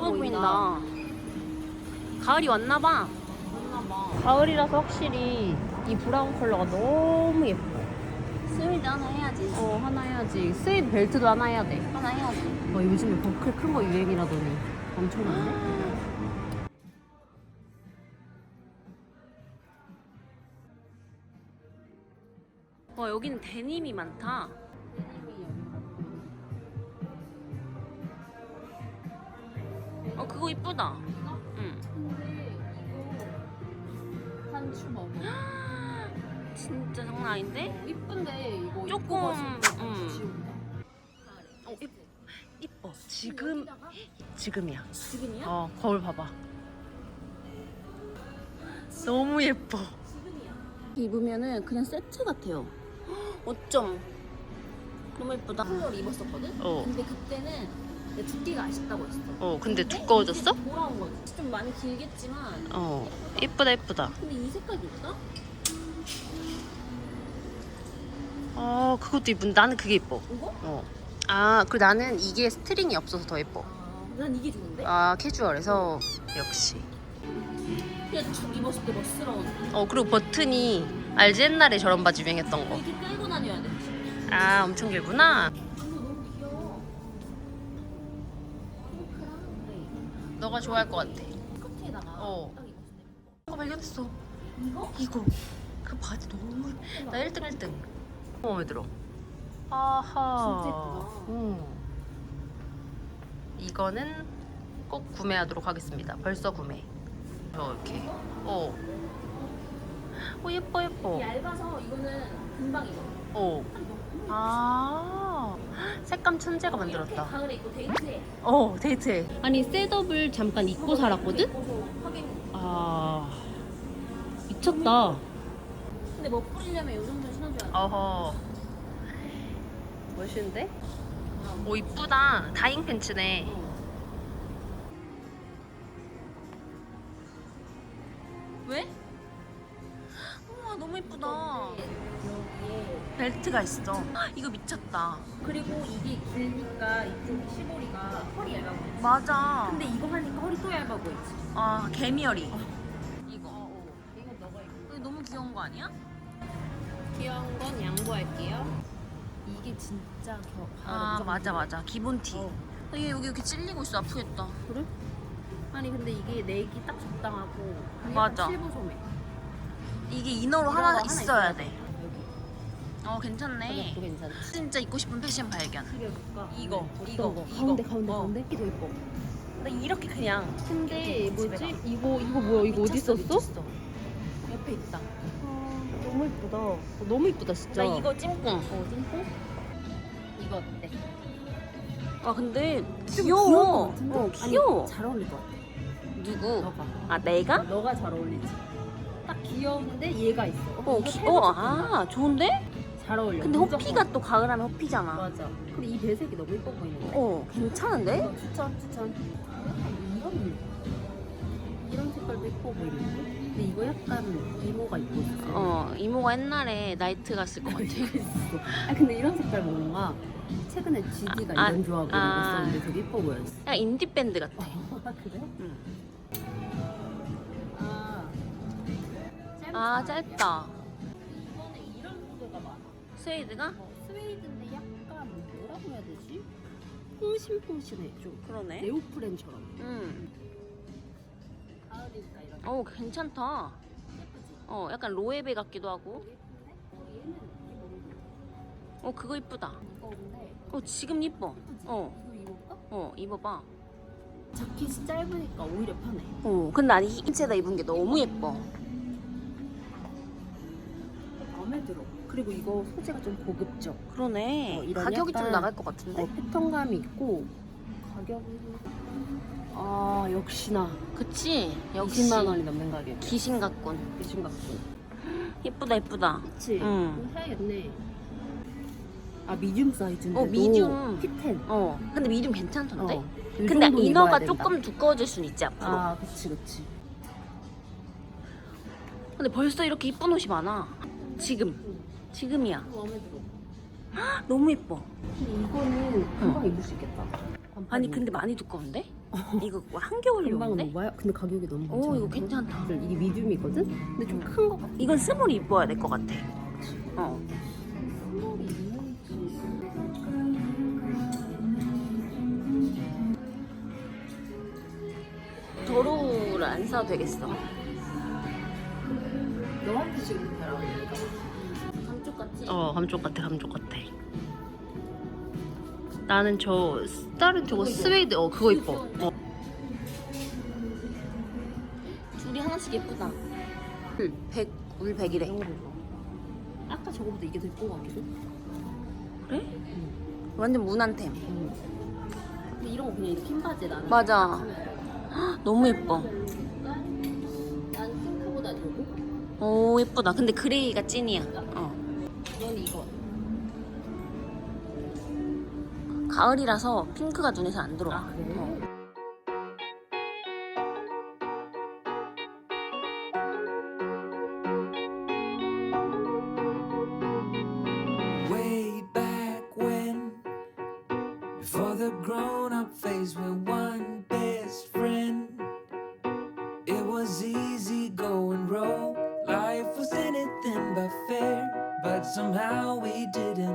거. 어 보인다. 가을이 왔나봐. 봤나봐. 가을이라서 확실히 이 브라운 컬러가 너무 예뻐. 스웨이드 하나 해야지. 어 하나 해야지. 스웨이드 벨트도 하나 해야 돼. 하나 해야지. 와 요즘에 버클 큰 거 유행이라더니 엄청 많네. 와 여기는 데님이 많다. 어 이쁘다. 응. 근데 이거 한추 먹어. 진짜 장난 아닌데? 이쁜데 이거 조금, 음. 어 이뻐. 이뻐. 지금 지금이야. 지금이야? 어 거울 봐봐. 너무 예뻐. 입으면은 그냥 세트 같아요. 어쩜 너무 예쁘다. 컬러를 입었었거든? 어. 근데 그때는 내 두께가 아쉽다고 했어. 어 근데 두꺼워졌어? 돌아온 거지. 좀 많이 길겠지만 어 예쁘다 예쁘다. 근데 이 색깔도 있다? 어 그것도 이쁜. 나는 그게 예뻐. 이거? 어. 아 그리고 나는 이게 스트링이 없어서 더 예뻐. 아, 난 이게 좋은데? 아 캐주얼해서 역시. 그냥 쭉 입었을 때 멋스러운. 어 그리고 버튼이 알지 옛날에 저런 바지 유행했던 거. 이렇게 끌고 다녀야 돼. 아 엄청 길구나. 너가 좋아할 것 같아. 스커트에다가 어. 딱 입었을 때. 어 발견했어. 이거? 이거 그 바지 너무 예쁘다. 나 1등 1등. 마음에 들어. 아하. 진짜 예쁘다. 음. 이거는 꼭 구매하도록 하겠습니다. 벌써 구매. 이렇게. 어. 어 예뻐 예뻐. 얇아서 이거는 금방 입어. 어. 아. 색감 천재가 만들었다. 가을에 입고 데이트해. 어 데이트해. 아니 셋업을 잠깐 입고 살았거든? 아 미쳤다. 근데 뭐 뿌리려면 이 정도 신어줘야 돼. 어허. 멋있는데? 오 이쁘다. 다잉 팬츠네. 벨트가 있어. 헉, 이거 미쳤다. 그리고 이게 길니까 이쪽 시보리가 허리 얇아 보이지. 맞아. 근데 이거 하니까 허리 또 얇아 보이지. 아 개미열이. 이거. 어, 이거 너가 입고. 이거 너무 귀여운 거 아니야? 귀여운 건 양보할게요. 이게 진짜 겨. 아 맞아 맞아. 기본 티. 어. 얘 여기 이렇게 찔리고 있어 아프겠다. 그래? 아니 근데 이게 내기 딱 적당하고 그게 맞아. 실버 소매. 이게 이너로 이런 하나, 거 있어야 돼. 여기. 어 괜찮네. 가격도 괜찮지. 진짜 입고 싶은 패션 발견. 가격가. 이거, 이거, 거? 이거. 가운데 가운데 어. 가운데 이게 더 이뻐. 나 이렇게 그냥. 근데 집에 뭐지? 가. 이거 이거 뭐야? 이거 어디 미쳤어, 있었어? 미쳤어. 옆에 있다. 너무 이쁘다. 어, 너무 이쁘다 진짜. 나 이거 찜꿍. 어 찜뽕? 이거 어때? 아 근데 좀 귀여워. 귀여울 것 같은데? 어 아니, 귀여워. 잘 어울릴 것 같아. 누구? 너가. 아 내가? 너가 잘 어울리지. 딱 귀여운데 얘가 있어. 어 이거 귀여워. 탈거 아 좋은데? 잘 어울려. 근데 무조건. 호피가 또 가을하면 호피잖아. 맞아. 그리고 이 배색이 너무 이뻐 보이는 거야. 어 괜찮은데? 추천 추천. 이런 이런 색깔도 이뻐 보이는 데. 근데 이거 약간 이모가 입고 있어. 어 이모가 옛날에 나이트 갔을 것 같아. 아 근데 이런 색깔 뭔가 최근에 GD가 아, 이런 조합으로 아. 입었었는데 되게 이뻐 보였어. 약간 인디 밴드 같아. 아 그래? 응. 아. 아 짧다. 소재가 많아. 스웨이드가? 어, 스웨이드인데 약간 뭐라고 해야 되지? 퐁신퐁신해 좀. 그러네. 네오프렌처럼. 응. 가을이니까 이런. 어 괜찮다. 예쁘지? 어 약간 로에베 같기도 하고. 예쁜데? 어 얘는 이게 너무 어 그거 이쁘다. 무거운데. 어 지금 이뻐. 어. 이거 입을까? 어 입어봐. 자켓이 짧으니까 오히려 편해. 어 근데 아니 흰채다 입은 게 너무 예뻐. 그리고 이거 소재가 좀 고급져. 그러네. 어, 이런 가격이 좀 약간- 나갈 것 같은데. 어, 패턴감이 있고 가격이 아 역시나 그치? 역시 20만 원이 넘는 가격. 귀신 같군. 귀신 같고. 예쁘다 예쁘다. 그치? 응. 이거 사야겠네. 아 미디움 사이즈인데. 어, 미디움. 피텐. 어 근데 미디움 괜찮던데? 어. 이 근데 정도 이너가 입어야 된다. 조금 두꺼워질 순 있지 앞으로. 아 그치 그치. 근데 벌써 이렇게 이쁜 옷이 많아. 지금. 지금이야. 마음에 들어. 너무 예뻐. 근데 이거는 금방 입을 수 있겠다. 아니 근데 많이 두꺼운데? 이거 뭐 한겨울용인데? 금방? 근데 가격이 너무 괜찮아. 오 이거 괜찮다. 이게 미디움이거든? 근데 좀 큰 거 같아. 이건 스몰이 입어야 될 것 같아. 어. 스몰이 있는지. 도로를 안 사도 되겠어. 너한테 지금 잘 어울린다. 감쪽 같지? 어 감쪽 같아 감쪽 같아. 나는 저 다른 저거 스웨이드 어 그거 이뻐. 어. 둘이 하나씩 예쁘다. 응. 100 우리 100이래. 이런 거 봐. 아까 저거보다 이게 더 예쁜 거 같거든? 그래? 완전 무난템. 응. 근데 이런 거 그냥 흰 바지에 나는. 맞아. 헉, 너무 예뻐. 난 핑크보다 이거. 오 예쁘다. 근데 그레이가 찐이야. 어. 넌 이거. 가을이라서 핑크가 눈에 잘안 들어와. 아, 그래? 어. Way back when, before the grown up phase, we're didn't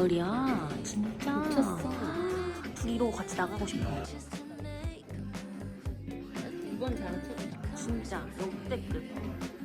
가을이야. 진짜. 미쳤어. 둘이로 같이 나가고 싶어. 이번 잘 쳤다. 진짜 역대급.